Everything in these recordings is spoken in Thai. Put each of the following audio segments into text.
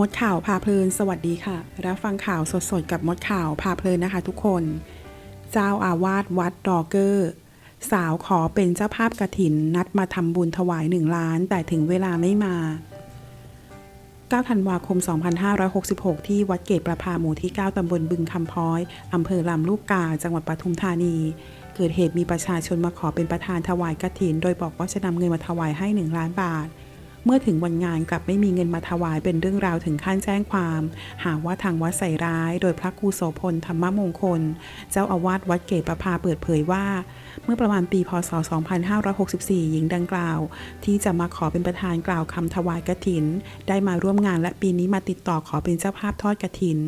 มดข่าวพาเพลิน สวัสดีค่ะ รับฟังข่าวสดๆ กับมดข่าวพาเพลินนะคะทุกคน เจ้าอาวาสวัดดอเกอร์ สาวขอเป็นเจ้าภาพกระถินนัดมาทำบุญถวายหนึ่งล้าน แต่ถึงเวลาไม่มา 9 ธันวาคม 2566 ที่วัดเกตประภาหมู่ที่ 9 ตำบลบึงคำพ้อย อำเภอลำลูกกา จังหวัดปทุมธานี เกิดเหตุมีประชาชนมาขอเป็นประธานถวายกระถิน โดยบอกว่าจะนำเงินมาถวายให้ 1 ล้านบาท เมื่อถึงวันงานกลับไม่มีเงินมาถวายเป็นเรื่องราวถึงขั้นแจ้งความ หาว่าทางวัดใส่ร้าย โดยพระครูโสพลธรรมมงคล เจ้าอาวาสวัดเกตประภาเปิดเผยว่า เมื่อประมาณปีพศ 2564 หญิงดังกล่าว ที่จะมาขอเป็นประธานกล่าวคำถวายกฐิน ได้มาร่วมงานและปีนี้มาติดต่อขอเป็นเจ้าภาพทอดกฐิน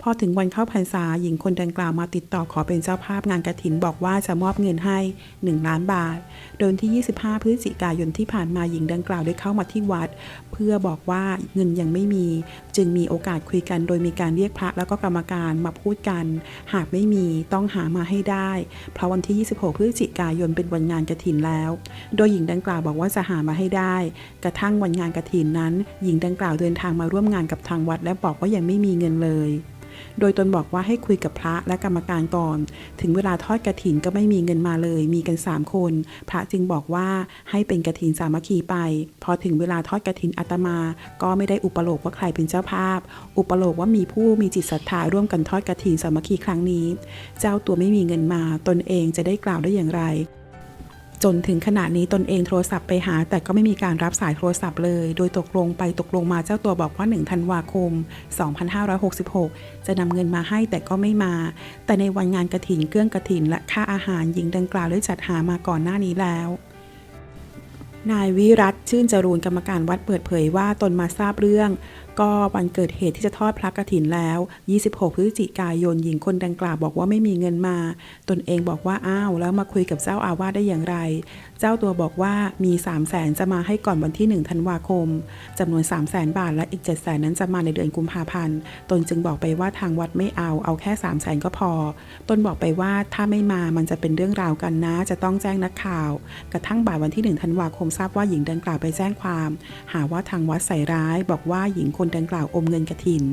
พอถึงวันเข้าพรรษาหญิงคนดังกล่าวมาติดต่อขอเป็นเจ้าภาพงานกฐิน บอกว่าจะมอบเงินให้ 1 ล้านบาทโดยที่ 25 พฤศจิกายนที่ผ่านมาหญิงดังกล่าวได้เข้ามาที่วัด เพื่อบอกว่าเงินยังไม่มี จึงมีโอกาสคุยกัน โดยมีการเรียกพระแล้วก็กรรมการมาพูดกัน หากไม่มีต้องหามาให้ได้ เพราะวันที่ 26 พฤศจิกายนเป็นวันงานกระถินแล้ว โดยหญิงดังกล่าวบอกว่าจะหามาให้ได้ กระทั่งวันงานกระถินนั้น หญิงดังกล่าวเดินทางมาร่วมงานกับทางวัด และบอกว่ายังไม่มีเงินเลย โดยตนบอกว่าให้คุยกับพระและกรรมการก่อน ถึงเวลาทอดกระถินก็ไม่มีเงินมาเลย มีกัน 3 คน พระจึงบอกว่าให้เป็นกระถินสามัคคีไป พอถึงเวลาทอดกระถินอาตมา ก็ไม่ได้อุปโลกว่าใครเป็นเจ้าภาพ อุปโลกว่ามีผู้มีจิตศรัทธาร่วมกันทอดกระถินสามัคคีครั้งนี้ เจ้าตัวไม่มีเงินมาตนเองจะได้กล่าวได้อย่างไร จนถึงขณะนี้ตนเองโทรศัพท์ไปหา แต่ก็ไม่มีการรับสายโทรศัพท์เลย โดยตกลงไปตกลงมาเจ้าตัวบอกว่า1ธันวาคม 2566 จะนำเงินมาให้แต่ก็ไม่มา แต่ในวันงานกระถินเครื่องกระถินและค่าอาหารหญิงดังกล่าวได้จัดหามาก่อนหน้านี้แล้วนายวิรัตชื่นจรูนกรรมการวัดเปิดเผยว่าตนมาทราบเรื่อง ก็วันเกิดเหตุที่จะทอดพระกฐินแล้ว 26 พฤศจิกายนหญิงคนดังกล่าวบอกว่าไม่มีเงินมา ตนเองบอกว่าอ้าวแล้วมาคุยกับเจ้าอาวาสได้อย่างไร เจ้าตัวบอกว่ามี 3 0 0แสนจะมาให้ก่อนวันที่ 1 ธันวาคมจำนวน 3 0 0แสนบาทและอีก 7 0 0แสนนั้นจะมาในเดือนกุมภาพันธ์ ตนจึงบอกไปว่าทางวัดไม่เอาเอาแค่ 3 0 0แสนก็พอ ตนบอกไปว่าถ้าไม่มามันจะเป็นเรื่องราวกันนะ จะต้องแจ้งนักข่าว กระทั่งบ่ายวันที่ 1 ธันวาคมทราบว่าหญิงดังกล่าวไปแจ้งความ หาว่าทางวัดใส่ร้าย บอกว่าหญิงคนนดังกล่าวอมเงินกระถิน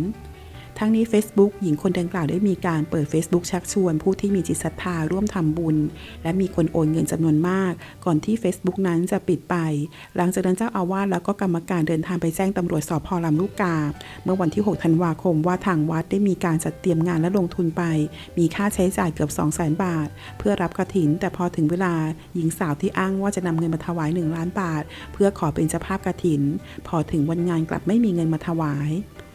ทั้งนี้ Facebook หญิงคนดังกล่าวได้มีการเปิด Facebook ชักชวน ผู้ที่มีจิตศรัทธาร่วมทำบุญ และมีคนโอนเงินจำนวนมาก ก่อนที่ Facebook นั้นจะปิดไป หลังจากนั้นเจ้าอาวาสแล้วก็กรรมการเดินทางไปแจ้งตำรวจสพลำลูกกา เมื่อวันที่ 6 ธันวาคมว่าทางวัดได้มีการจัดเตรียมงานและลงทุนไป มีค่าใช้จ่ายเกือบ 2 0 0 0 0 0 บาท เพื่อรับกระถิน แต่พอถึงเวลาหญิงสาวที่อ้างว่าจะนำเงินมาถวาย 1 ล้านบาท เพื่อขอเป็นเจ้าภาพกระถิน พอถึงวันงานกลับไม่มีเงินมาถวาย